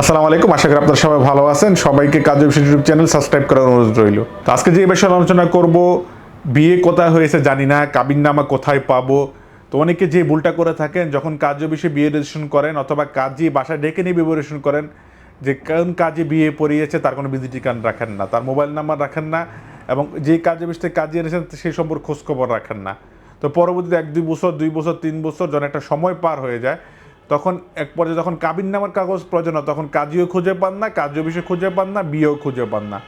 আসসালামু আলাইকুম। আশা করি আপনারা সবাই ভালো আছেন। সবাইকে কাজের বিষয় ইউটিউব চ্যানেল সাবস্ক্রাইব করার অনুরোধ রইল। তো আজকে যে বিষয়ে আলোচনা করব, বিয়ে কোথায় হয়েছে জানি না, কাবিননামা কোথায় পাবো? তো অনেকে যে ভুলটা করে থাকেন, যখন কার্য বিষয়ে বিয়ে রেজিস্ট্রেশন করেন অথবা কাজী বাসায় ডেকে নিয়ে বিয়ে রেজিস্ট্রেশন করেন, যে কোন কাজে বিয়ে পড়িয়েছে তার কোনো ভিজিটি কার্ড রাখেন না, তার মোবাইল নাম্বার রাখেন না, এবং যে কাজে বিষয়ে কাজে এনেছেন সেই সম্পর্কে খোঁজখবর রাখেন না। তো পরবর্তীতে এক, দুই বছর দুই বছর, তিন বছর যখন একটা সময় পার হয়ে যায় তখন এক পর্যায়ে যখন কাবিন নামার কাগজ প্রয়োজন হয়, তখন কাজীও খুঁজে পান না কার্য বিষয় খুঁজে পান না, বিয়েও খুঁজে পান না।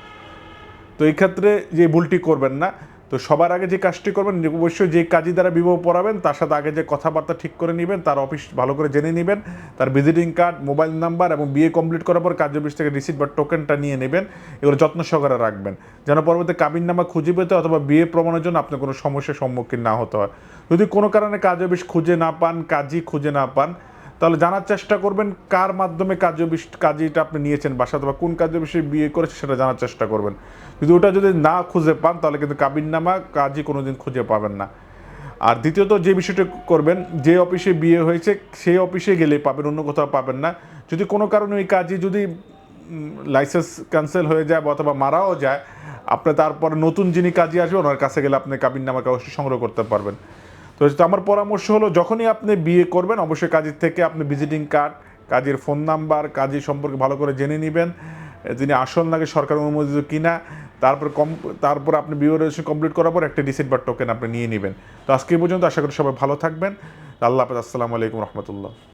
তো এই ক্ষেত্রে যে ভুলটি করবেন না, তো সবার আগে যে কাজটি করবেন অবশ্যই যে কাজী দ্বারা বিবাহ পড়াবেন, তার সাথে আগে যে কথাবার্তা ঠিক করে নেবেন, তার অফিস ভালো করে জেনে নেবেন, তার ভিজিটিং কার্ড, মোবাইল নাম্বার এবং বিয়ে কমপ্লিট করার পর কার্য অফিস থেকে রিসিট বা টোকেনটা নিয়ে নেবেন, এগুলো যত্ন সহকারে রাখবেন। যেন পরবর্তী কাবিন নামা খুঁজে পেতে অথবা বিয়ে প্রমাণের জন্য আপনার কোনো সমস্যার সম্মুখীন না হতে হয়। যদি কোনো কারণে কাজ অফিস খুঁজে না পান, কাজী খুঁজে না পান তাহলে জানার চেষ্টা করবেন কার মাধ্যমে কার্য কাজীটা আপনি নিয়েছেন বাসা অথবা কোন কার্য বিষয়ে বিয়ে করেছে সেটা জানার চেষ্টা করবেন। যদি ওটা যদি না খুঁজে পান, তাহলে কিন্তু কাবিননামা কাজী কোনোদিন খুঁজে পাবেন না। আর দ্বিতীয়ত যে বিষয়টা করবেন, যে অফিসে বিয়ে হয়েছে, সেই অফিসে গেলে পাবেন, অন্য কোথাও পাবেন না। যদি কোনো কারণে ওই কাজী যদি লাইসেন্স ক্যান্সেল হয়ে যায় অথবা মারাও যায়, আপনি তারপরে নতুন যিনি কাজী আসবে ওনার কাছে গেলে আপনি কাবিননামা কাগজটি সংগ্রহ করতে পারবেন। তো আমার পরামর্শ হলো, যখনই আপনি বিয়ে করবেন, অবশ্যই কাজের থেকে আপনি ভিজিটিং কার্ড কাজের ফোন নাম্বার কাজের সম্পর্কে ভালো করে জেনে নেবেন। যিনি আসল নাকি সরকার অনুমোদিত কিনা, তারপর কম, তারপর আপনি বিয়ে রেজিস্ট্রেশন কমপ্লিট করার পর একটা ডিসিট বা টোকেন আপনি নিয়ে নেবেন। তো আজকে পর্যন্ত আশা করি সবাই ভালো থাকবেন। আল্লাহ হাফেজ, আসসালামু আলাইকুম রহমতুল্লাহ।